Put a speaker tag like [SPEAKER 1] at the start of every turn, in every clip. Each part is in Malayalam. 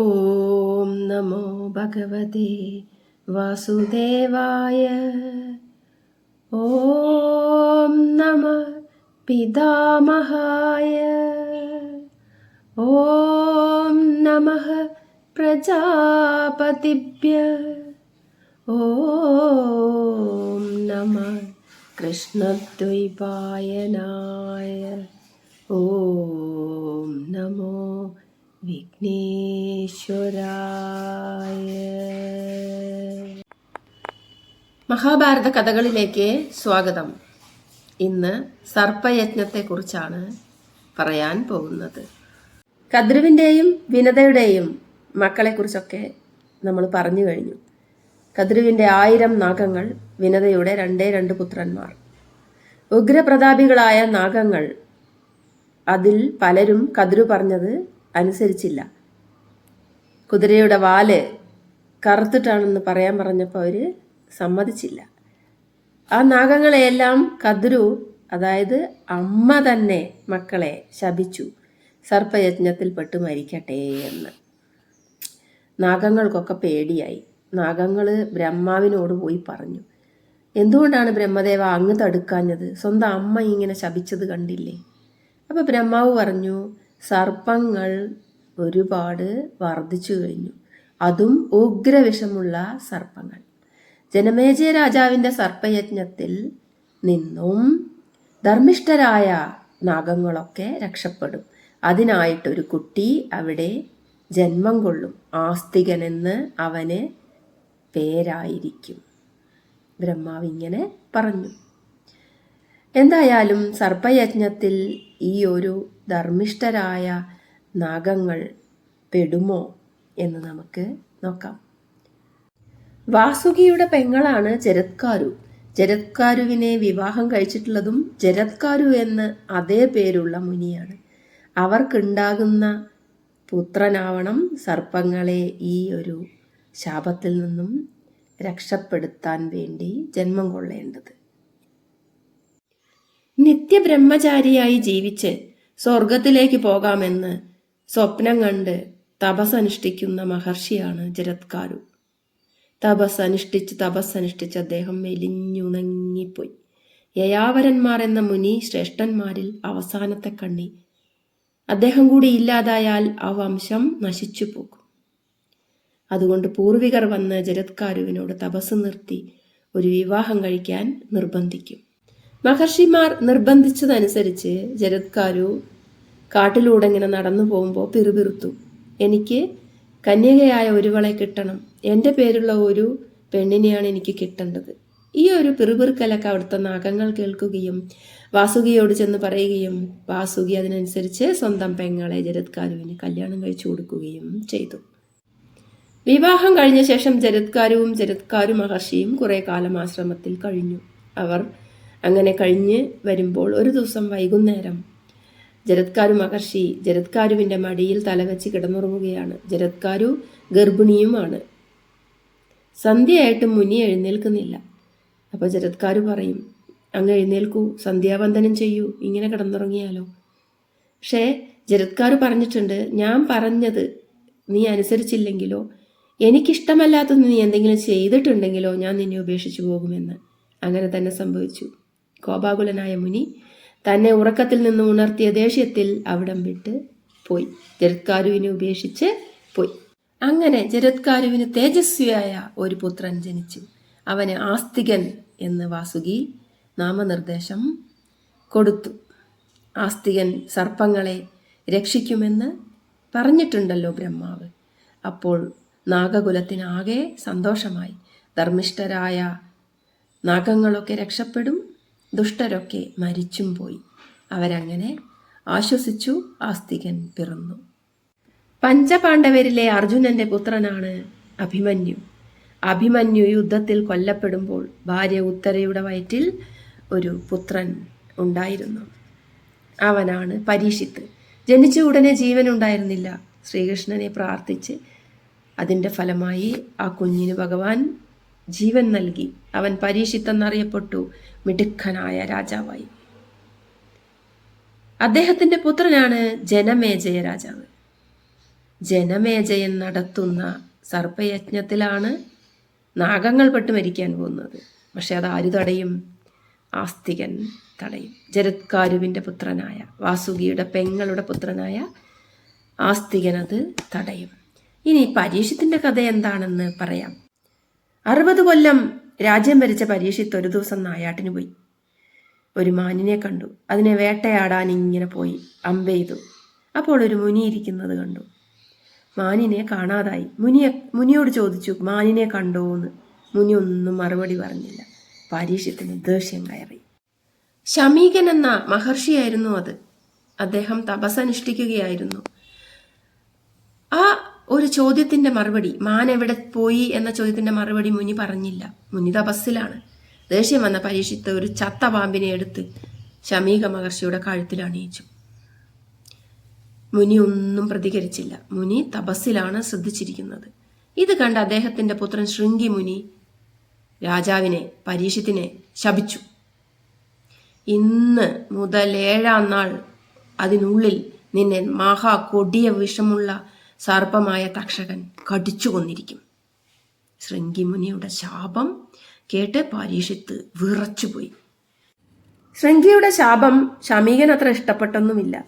[SPEAKER 1] ഓം നമോ ഭഗവതേ വാസുദേവായ. ഓം നമ പിതാമഹായ. ഓം നമ പ്രജാപതിഭ്യ. ഓം നമ കൃഷ്ണദ്വൈപായനായ. ഓം നമോ വിഘ്നേശ്വരായ. മഹാഭാരത കഥകളിലേക്ക് സ്വാഗതം. ഇന്ന് സർപ്പയജ്ഞത്തെക്കുറിച്ചാണ് പറയാൻ പോകുന്നത്. കദ്രുവിന്റെയും വിനതയുടെയും മക്കളെക്കുറിച്ചൊക്കെ നമ്മൾ പറഞ്ഞു കഴിഞ്ഞു. കദ്രുവിന്റെ ആയിരം നാഗങ്ങൾ വിനതയുടെ രണ്ടേ രണ്ട് പുത്രന്മാർ. ഉഗ്രപ്രതാപികളായ നാഗങ്ങൾ അതിൽ പലരും കദ്രു പറഞ്ഞത് അനുസരിച്ചില്ല. കുതിരയുടെ വാൽ കറുത്തിട്ടാണെന്ന് പറയാൻ പറഞ്ഞപ്പോൾ അവർ സമ്മതിച്ചില്ല. ആ നാഗങ്ങളെയെല്ലാം കദ്രു അതായത് അമ്മ തന്നെ മക്കളെ ശപിച്ചു. സർപ്പയജ്ഞത്തിൽ പെട്ട് മരിക്കട്ടെ എന്ന്. നാഗങ്ങൾക്കൊക്കെ പേടിയായി. നാഗങ്ങൾ ബ്രഹ്മാവിനോട് പോയി പറഞ്ഞു. എന്തുകൊണ്ടാണ് ബ്രഹ്മദേവ അങ്ങ് തടുക്കാഞ്ഞത്? സ്വന്തം അമ്മ ഇങ്ങനെ ശപിച്ചത് കണ്ടില്ലേ? അപ്പോൾ ബ്രഹ്മാവ് പറഞ്ഞു സർപ്പങ്ങൾ ഒരുപാട് വർദ്ധിച്ചു കഴിഞ്ഞു. അതും ഉഗ്രവിഷമുള്ള സർപ്പങ്ങൾ. ജനമേജയ രാജാവിന്റെ സർപ്പയജ്ഞത്തിൽ നിന്നും ധർമ്മിഷ്ഠരായ നാഗങ്ങളൊക്കെ രക്ഷപ്പെടും. അതിനായിട്ടൊരു കുട്ടി അവിടെ ജന്മം കൊള്ളും. ആസ്തികനെന്ന് അവന് പേരായിരിക്കും. ബ്രഹ്മാവ് ഇങ്ങനെ പറഞ്ഞു. എന്തായാലും സർപ്പയജ്ഞത്തിൽ ഈ ഒരു ധർമ്മിഷ്ഠരായ നാഗങ്ങൾ പെടുമോ എന്ന് നമുക്ക് നോക്കാം. വാസുകിയുടെ പെങ്ങളാണ് ജരത്കാരു. ജരത്കാരുവിനെ വിവാഹം കഴിച്ചിട്ടുള്ളതും ജരത്കാരു എന്ന് അതേ പേരുള്ള മുനിയാണ്. അവർക്കുണ്ടാകുന്ന പുത്രനാവണം സർപ്പങ്ങളെ ഈ ഒരു ശാപത്തിൽ നിന്നും രക്ഷപ്പെടുത്താൻ വേണ്ടി ജന്മം കൊള്ളേണ്ടത്. നിത്യബ്രഹ്മചാരിയായി ജീവിച്ച് സ്വർഗത്തിലേക്ക് പോകാമെന്ന് സ്വപ്നം കണ്ട് തപസ്സനുഷ്ഠിക്കുന്ന മഹർഷിയാണ് ജരത്കാരു തപസ് അനുഷ്ഠിച്ച് തപസ് അനുഷ്ഠിച്ച് അദ്ദേഹം മെലിഞ്ഞുണങ്ങിപ്പോയി. യയാവരന്മാർ എന്ന മുനി ശ്രേഷ്ഠന്മാരിൽ അവസാനത്തെ കണ്ണി. അദ്ദേഹം കൂടി ഇല്ലാതായാൽ ആ വംശം നശിച്ചു പോകും. അതുകൊണ്ട് പൂർവികർ വന്ന് ജരത്കാരുവിനോട് തപസ് നിർത്തി ഒരു വിവാഹം കഴിക്കാൻ നിർബന്ധിക്കും. മഹർഷിമാർ നിർബന്ധിച്ചതനുസരിച്ച് ജരത്കാരു കാട്ടിലൂടെ ഇങ്ങനെ നടന്നു പോകുമ്പോൾ പിറുപിറുത്തു. എനിക്ക് കന്യകയായ ഒരുവളെ കിട്ടണം. എന്റെ പേരുള്ള ഒരു പെണ്ണിനെയാണ് എനിക്ക് കിട്ടേണ്ടത്. ഈ ഒരു പിറുപിറുക്കലൊക്കെ അവിടുത്തെ നാഗങ്ങൾ കേൾക്കുകയും വാസുകിയോട് ചെന്ന് പറയുകയും വാസുകി അതിനനുസരിച്ച് സ്വന്തം പെങ്ങളെ ജരത്കാരുവിന് കല്യാണം കഴിച്ചു കൊടുക്കുകയും ചെയ്തു. വിവാഹം കഴിഞ്ഞ ശേഷം ജരത്കാരുവും ജരത്കാരു മഹർഷിയും കുറെ കാലം ആശ്രമത്തിൽ കഴിഞ്ഞു. അവർ അങ്ങനെ കഴിഞ്ഞ് വരുമ്പോൾ ഒരു ദിവസം വൈകുന്നേരം ജരത്കാരു മഹർഷി ജരത്കാരുവിന്റെ മടിയിൽ തലവെച്ച് കിടന്നുറങ്ങുകയാണ്. ജരത്കാരു ഗർഭിണിയുമാണ്. സന്ധ്യയായിട്ടും മുനി എഴുന്നേൽക്കുന്നില്ല. അപ്പോൾ ജരത്കാരു പറയും അങ്ങ് എഴുന്നേൽക്കൂ സന്ധ്യാവന്ദനം ചെയ്യൂ ഇങ്ങനെ കിടന്നുറങ്ങിയാലോ? പക്ഷേ ജരത്കാരു പറഞ്ഞിട്ടുണ്ട് ഞാൻ പറഞ്ഞത് നീ അനുസരിച്ചില്ലെങ്കിലോ? എനിക്കിഷ്ടമല്ലാത്തത് നീ എന്തെങ്കിലും ചെയ്തിട്ടുണ്ടെങ്കിലോ ഞാൻ നിന്നെ ഉപേക്ഷിച്ചു പോകുമെന്ന്. അങ്ങനെ തന്നെ സംഭവിച്ചു. കോപാകുലനായ മുനി തന്നെ ഉറക്കത്തിൽ നിന്ന് ഉണർത്തിയ ദേഷ്യത്തിൽ അവിടം വിട്ട് പോയി. ജരത്കാരുവിനെ ഉപേക്ഷിച്ച് പോയി. അങ്ങനെ ജരത്കാരുവിന് തേജസ്വിയായ ഒരു പുത്രൻ ജനിച്ചു. അവന് ആസ്തികൻ എന്ന് വാസുകി നാമനിർദ്ദേശം കൊടുത്തു. ആസ്തികൻ സർപ്പങ്ങളെ രക്ഷിക്കുമെന്ന് പറഞ്ഞിട്ടുണ്ടല്ലോ ബ്രഹ്മാവ്. അപ്പോൾ നാഗകുലത്തിനാകെ സന്തോഷമായി. ധർമ്മിഷ്ഠരായ നാഗങ്ങളൊക്കെ രക്ഷപ്പെടും. ദുഷ്ടരൊക്കെ മരിച്ചും പോയി. അവരങ്ങനെ ആശ്വസിച്ചു ആസ്തികൻ പിറന്നു. പഞ്ചപാണ്ഡവരിലെ അർജുനന്റെ പുത്രനാണ് അഭിമന്യു. അഭിമന്യു യുദ്ധത്തിൽ കൊല്ലപ്പെടുമ്പോൾ ഭാര്യ ഉത്തരയുടെ വയറ്റിൽ ഒരു പുത്രൻ ഉണ്ടായിരുന്നു. അവനാണ് പരീക്ഷിത്ത്. ജനിച്ച ഉടനെ ജീവൻ ഉണ്ടായിരുന്നില്ല. ശ്രീകൃഷ്ണനെ പ്രാർത്ഥിച്ച് അതിന്റെ ഫലമായി ആ കുഞ്ഞിന് ഭഗവാൻ ജീവൻ നൽകി. അവൻ പരീക്ഷിത്തെന്നറിയപ്പെട്ടു. മിടുക്കനായ രാജാവായി. അദ്ദേഹത്തിന്റെ പുത്രനാണ് ജനമേജയ രാജാവ്. ജനമേജയൻ നടത്തുന്ന സർപ്പയജ്ഞത്തിലാണ് നാഗങ്ങൾ പെട്ട് മരിക്കാൻ പോകുന്നത്. പക്ഷെ അത് ആര് തടയും? ആസ്തികൻ തടയും. ജരത്കാരുവിന്റെ പുത്രനായ വാസുകിയുടെ പെങ്ങളുടെ പുത്രനായ ആസ്തികൻ അത് തടയും. ഇനി പരീക്ഷത്തിന്റെ കഥ എന്താണെന്ന് പറയാം. അറുപത് കൊല്ലം രാജ്യം ഭരിച്ച പരീക്ഷിത്ത് ഒരു ദിവസം നായാട്ടിന് പോയി. ഒരു മാനിനെ കണ്ടു. അതിനെ വേട്ടയാടാൻ ഇങ്ങനെ പോയി. അമ്പെയ്തു അപ്പോൾ ഒരു മുനി ഇരിക്കുന്നത് കണ്ടു. മാനിനെ കാണാതായി. മുനിയെ മുനിയോട് ചോദിച്ചു മാനിനെ കണ്ടോ എന്ന് മുനി ഒന്നും മറുപടി പറഞ്ഞില്ല. പരീക്ഷത്തിന് ദേഷ്യം കയറി. ശമീകൻ എന്ന മഹർഷിയായിരുന്നു അത്. അദ്ദേഹം തപസ്സനുഷ്ഠിക്കുകയായിരുന്നു. ആ ഒരു ചോദ്യത്തിന്റെ മറുപടി മാൻ എവിടെ പോയി? എന്ന ചോദ്യത്തിന്റെ മറുപടി മുനി പറഞ്ഞില്ല. മുനി തപസ്സിലാണ് ദേഷ്യം വന്ന പരീക്ഷിത്ത് ഒരു ചത്ത പാമ്പിനെ എടുത്ത് ശമീക മഹർഷിയുടെ കഴുത്തിൽ അണിയിച്ചു. മുനി ഒന്നും പ്രതികരിച്ചില്ല. മുനി തപസ്സിലാണ് ശ്രദ്ധിച്ചിരിക്കുന്നത്. ഇത് കണ്ട അദ്ദേഹത്തിന്റെ പുത്രൻ ശൃംഗി മുനി രാജാവിനെ പരീക്ഷത്തിനെ ശപിച്ചു. ഇന്ന് മുതൽ ഏഴാം നാൾ അതിനുള്ളിൽ നിന്നെ മഹാ കൊടിയ വിഷമുള്ള സർപ്പമായ തക്ഷകൻ കടിച്ചു കൊന്നിരിക്കും. ശൃംഗിമുനിയുടെ ശാപം കേട്ട് പരീക്ഷിത്ത് വിറച്ചുപോയി. ശൃംഗിയുടെ ശാപം ശമീകൻ അത്ര ഇഷ്ടപ്പെട്ടൊന്നുമില്ല.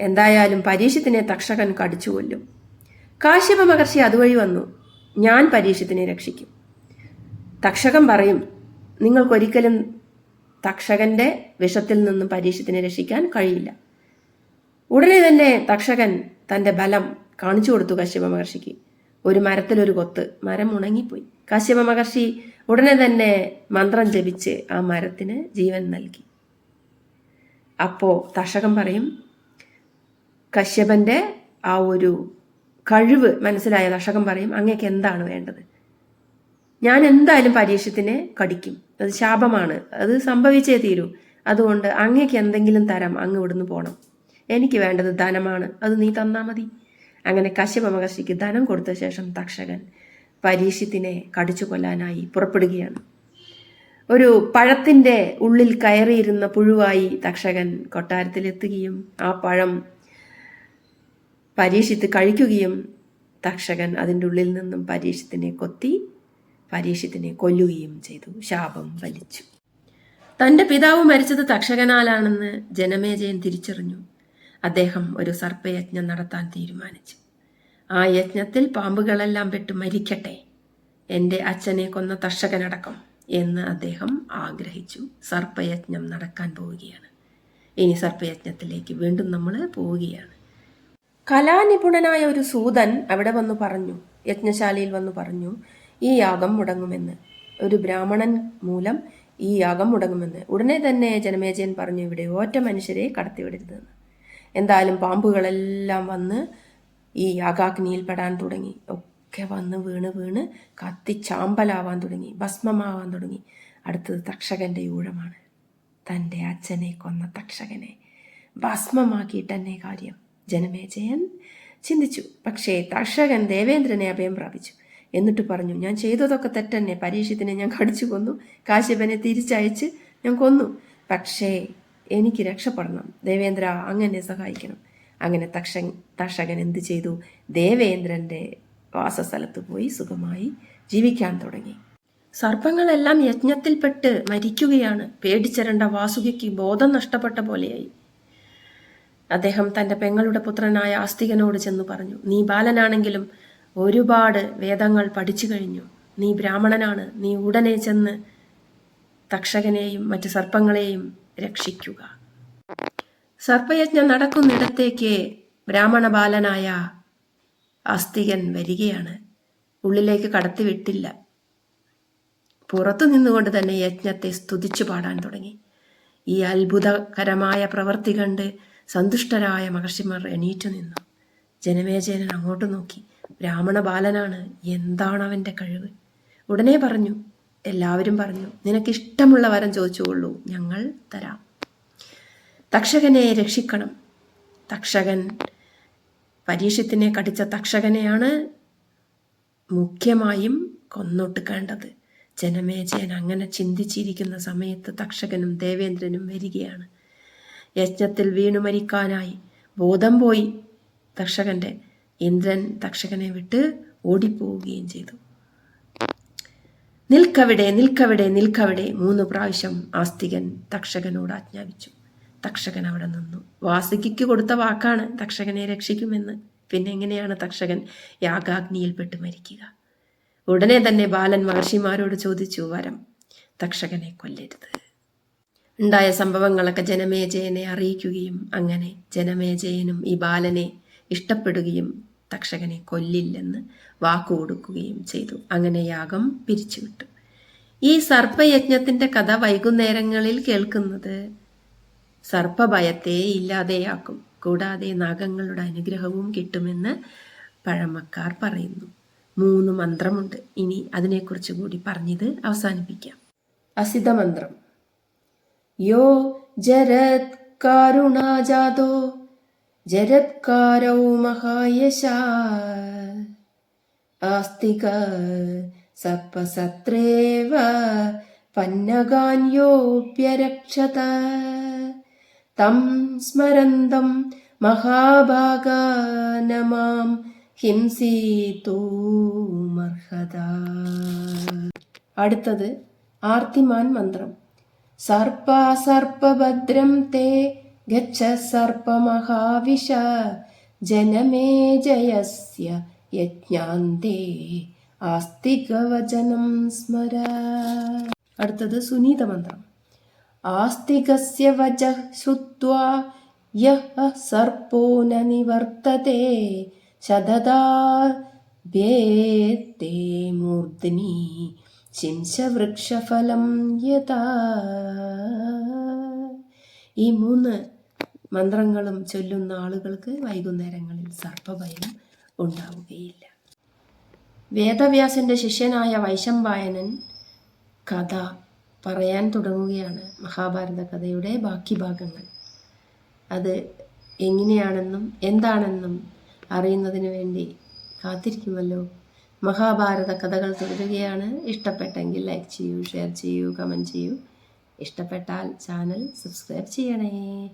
[SPEAKER 1] എന്തായാലും പരീക്ഷത്തിനെ തക്ഷകൻ കടിച്ചു കൊല്ലും. കാശ്യപ മഹർഷി അതുവഴി വന്നു. ഞാൻ പരീക്ഷത്തിനെ രക്ഷിക്കും. തക്ഷകൻ പറയും നിങ്ങൾക്കൊരിക്കലും തക്ഷകന്റെ വിഷത്തിൽ നിന്നും പരീക്ഷത്തിനെ രക്ഷിക്കാൻ കഴിയില്ല. ഉടനെ തന്നെ തക്ഷകൻ തന്റെ ബലം കാണിച്ചു കൊടുത്തു കശ്യപ മഹർഷിക്ക്. ഒരു മരത്തിലൊരു കൊത്ത്. മരം ഉണങ്ങിപ്പോയി. കശ്യപ മഹർഷി ഉടനെ തന്നെ മന്ത്രം ജപിച്ച് ആ മരത്തിന് ജീവൻ നൽകി. അപ്പോ തഷകം പറയും കശ്യപന്റെ ആ ഒരു കഴിവ് മനസ്സിലായ തഷകം പറയും അങ്ങേക്ക് എന്താണ് വേണ്ടത്? ഞാൻ എന്തായാലും പരീക്ഷത്തിനെ കടിക്കും. അത് ശാപമാണ്. അത് സംഭവിച്ചേ തീരൂ. അതുകൊണ്ട് അങ്ങേക്ക് എന്തെങ്കിലും തരം. അങ്ങ് ഇവിടുന്ന് പോകണം എനിക്ക് വേണ്ടത് ധനമാണ്. അത് നീ തന്നാ മതി. അങ്ങനെ കശ്യപ മഹർഷിക്ക് ധനം കൊടുത്ത ശേഷം തക്ഷകൻ പരീക്ഷത്തിനെ കടിച്ചു കൊല്ലാനായി പുറപ്പെടുകയാണ്. ഒരു പഴത്തിന്റെ ഉള്ളിൽ കയറിയിരുന്ന പുഴുവായി തക്ഷകൻ കൊട്ടാരത്തിലെത്തുകയും ആ പഴം പരീക്ഷിത്ത് കഴിക്കുകയും തക്ഷകൻ അതിന്റെ ഉള്ളിൽ നിന്നും പരീക്ഷത്തിനെ കൊത്തി പരീക്ഷത്തിനെ കൊല്ലുകയും ചെയ്തു. ശാപം വലിച്ചു തന്റെ പിതാവ് മരിച്ചത് തക്ഷകനാലാണെന്ന് ജനമേജയൻ തിരിച്ചറിഞ്ഞു. അദ്ദേഹം ഒരു സർപ്പയജ്ഞം നടത്താൻ തീരുമാനിച്ചു. ആ യജ്ഞത്തിൽ പാമ്പുകളെല്ലാം പെട്ട് മരിക്കട്ടെ. എന്റെ അച്ഛനെ കൊന്ന തർഷകനടക്കം എന്ന് അദ്ദേഹം ആഗ്രഹിച്ചു. സർപ്പയജ്ഞം നടക്കാൻ പോവുകയാണ്. ഇനി സർപ്പയജ്ഞത്തിലേക്ക് വീണ്ടും നമ്മൾ പോവുകയാണ്. കലാനിപുണനായ ഒരു സൂതൻ അവിടെ വന്നു പറഞ്ഞു. യജ്ഞശാലയിൽ വന്നു പറഞ്ഞു ഈ യാഗം മുടങ്ങുമെന്ന്. ഒരു ബ്രാഹ്മണൻ മൂലം ഈ യാഗം മുടങ്ങുമെന്ന്. ഉടനെ തന്നെ ജനമേജയൻ പറഞ്ഞു ഇവിടെ ഒറ്റ മനുഷ്യരെ കടത്തിവിടരുതെന്ന്. എന്തായാലും പാമ്പുകളെല്ലാം വന്ന് ഈ യാഗാഗ്നിയിൽ പെടാൻ തുടങ്ങി. ഒക്കെ വന്ന് വീണ് വീണ് കത്തിച്ചാമ്പലാവാൻ തുടങ്ങി ഭസ്മമാവാൻ തുടങ്ങി. അടുത്തത് തക്ഷകന്റെ ഊഴമാണ്. തന്റെ അച്ഛനെ കൊന്ന തക്ഷകനെ. ഭസ്മമാക്കിയിട്ട് തന്നെ കാര്യം. ജനമേജയൻ ചിന്തിച്ചു. പക്ഷേ തക്ഷകൻ ദേവേന്ദ്രനെ അഭയം പ്രാപിച്ചു. എന്നിട്ട് പറഞ്ഞു ഞാൻ ചെയ്തതൊക്കെ തെറ്റന്നെ. പരീക്ഷത്തിനെ ഞാൻ കടിച്ചു കൊന്നു. കാശ്യപനെ തിരിച്ചയച്ച് ഞാൻ കൊന്നു. പക്ഷേ എനിക്ക് രക്ഷപ്പെടണം. ദേവേന്ദ്ര അങ്ങനെ സഹായിക്കണം. അങ്ങനെ തക്ഷൻ തക്ഷകൻ എന്ത് ചെയ്തു? ദേവേന്ദ്രന്റെ വാസസ്ഥലത്ത് പോയി സുഖമായി ജീവിക്കാൻ തുടങ്ങി. സർപ്പങ്ങളെല്ലാം യജ്ഞത്തിൽപ്പെട്ട് മരിക്കുകയാണ്. പേടിച്ചരണ്ട വാസുകിക്ക് ബോധം നഷ്ടപ്പെട്ട പോലെയായി. അദ്ദേഹം തന്റെ പെങ്ങളുടെ പുത്രനായ ആസ്തികനോട് ചെന്നു പറഞ്ഞു നീ ബാലനാണെങ്കിലും ഒരുപാട് വേദങ്ങൾ പഠിച്ചു കഴിഞ്ഞു. നീ ബ്രാഹ്മണനാണ്. നീ ഉടനെ ചെന്ന് തക്ഷകനെയും മറ്റ് സർപ്പങ്ങളെയും രക്ഷിക്കുക. സർപ്പയജ്ഞം നടക്കുന്നിടത്തേക്ക് ബ്രാഹ്മണ ബാലനായ അസ്തികൻ വരികയാണ്. ഉള്ളിലേക്ക് കടത്തിവിട്ടില്ല. പുറത്തു നിന്നുകൊണ്ട് തന്നെ യജ്ഞത്തെ സ്തുതിച്ചു പാടാൻ തുടങ്ങി. ഈ അത്ഭുതകരമായ പ്രവൃത്തി കണ്ട് സന്തുഷ്ടരായ മഹർഷിമാർ എണീറ്റു നിന്നു. ജനമേജയനൻ അങ്ങോട്ട് നോക്കി. ബ്രാഹ്മണ ബാലനാണ് എന്താണ് അവന്റെ കഴിവ്? ഉടനെ പറഞ്ഞു എല്ലാവരും പറഞ്ഞു നിനക്ക് ഇഷ്ടമുള്ള വരം ചോദിച്ചുകൊള്ളൂ ഞങ്ങൾ തരാം. തക്ഷകനെ രക്ഷിക്കണം. തക്ഷകൻ പരീക്ഷത്തിനെ കടിച്ച തക്ഷകനെയാണ് മുഖ്യമായും കൊന്നൊട്ടുക്കേണ്ടത് ജനമേജയൻ അങ്ങനെ ചിന്തിച്ചിരിക്കുന്ന സമയത്ത് തക്ഷകനും ദേവേന്ദ്രനും വരികയാണ്. യജ്ഞത്തിൽ വീണു മരിക്കാനായി ബോധം പോയി തക്ഷകന്റെ. ഇന്ദ്രൻ തക്ഷകനെ വിട്ട് ഓടിപ്പോവുകയും ചെയ്തു. നിൽക്കവിടെ നിൽക്കവിടെ നിൽക്കവിടെ. മൂന്ന് പ്രാവശ്യം ആസ്തികൻ തക്ഷകനോട് ആജ്ഞാപിച്ചു. തക്ഷകൻ അവിടെ നിന്നു. വാസുകിക്ക് കൊടുത്ത വാക്കാണ് തക്ഷകനെ രക്ഷിക്കുമെന്ന്. പിന്നെ എങ്ങനെയാണ് തക്ഷകൻ യാഗാഗ്നിയിൽപ്പെട്ട് മരിക്കുക? ഉടനെ തന്നെ ബാലൻ മഹർഷിമാരോട് ചോദിച്ചു വരം തക്ഷകനെ കൊല്ലരുത്. ഉണ്ടായ സംഭവങ്ങളൊക്കെ ജനമേജയനെ അറിയിക്കുകയും അങ്ങനെ ജനമേജയനും ഈ ബാലനെ ഇഷ്ടപ്പെടുകയും തക്ഷകനെ കൊല്ലില്ലെന്ന് വാക്കു കൊടുക്കുകയും ചെയ്തു. അങ്ങനെ യാഗം പിരിച്ചുവിട്ടു. ഈ സർപ്പയജ്ഞത്തിന്റെ കഥ വൈകുന്നേരങ്ങളിൽ കേൾക്കുന്നത് സർപ്പഭയത്തെ ഇല്ലാതെയാക്കും കൂടാതെ നാഗങ്ങളുടെ അനുഗ്രഹവും കിട്ടുമെന്ന് പഴമക്കാർ പറയുന്നു. മൂന്ന് മന്ത്രമുണ്ട്. ഇനി അതിനെക്കുറിച്ച് കൂടി പറഞ്ഞത് അവസാനിപ്പിക്കാം. അസിത മന്ത്രം യോ ജരത് കാരുണാജാതോ ജരത്കാരൗ മഹായശ. ആസ്തിക സർപ്പസത്രേവ പന്നകാന്യോപ്യരക്ഷത തം സ്മരന്തം മഹാഭാഗാനമാം ഹിംസീതൂമർഹത അടുത്തത് ആർത്തിമാൻ മന്ത്രം. സർപ്പ സർപ്പഭദ്രം തേ ഗച്ഛ जनमे जयस्य യജ്ഞാന്തേ ആസ്തികവചനം സ്മര അടുത്തത് സുനീത മന്ത്രം. ആസ്തികസ്യ വച ശ്രുത്വാ യഹ സർപ്പോ ന നിവർത്തത്തെ ശതദാ ഭേത്തേ മൂർധ്നി ശിംശവൃക്ഷഫലം യഥാ। ഈ മൂന്ന് മന്ത്രങ്ങളും ചൊല്ലുന്ന ആളുകൾക്ക് വൈകുന്നേരങ്ങളിൽ സർപ്പഭയം ഉണ്ടാവുകയില്ല. വേദവ്യാസന്റെ ശിഷ്യനായ വൈശമ്പായനൻ കഥ പറയാൻ തുടങ്ങുകയാണ് മഹാഭാരത കഥയുടെ ബാക്കി ഭാഗങ്ങൾ. അത് എങ്ങനെയാണെന്നും എന്താണെന്നും അറിയുന്നതിന് വേണ്ടി കാത്തിരിക്കുമല്ലോ. മഹാഭാരത കഥകൾ തുടരുകയാണ്. ഇഷ്ടപ്പെട്ടെങ്കിൽ ലൈക്ക് ചെയ്യൂ ഷെയർ ചെയ്യൂ കമന്റ് ചെയ്യൂ. ഇഷ്ടപ്പെട്ടാൽ ചാനൽ സബ്സ്ക്രൈബ് ചെയ്യണേ.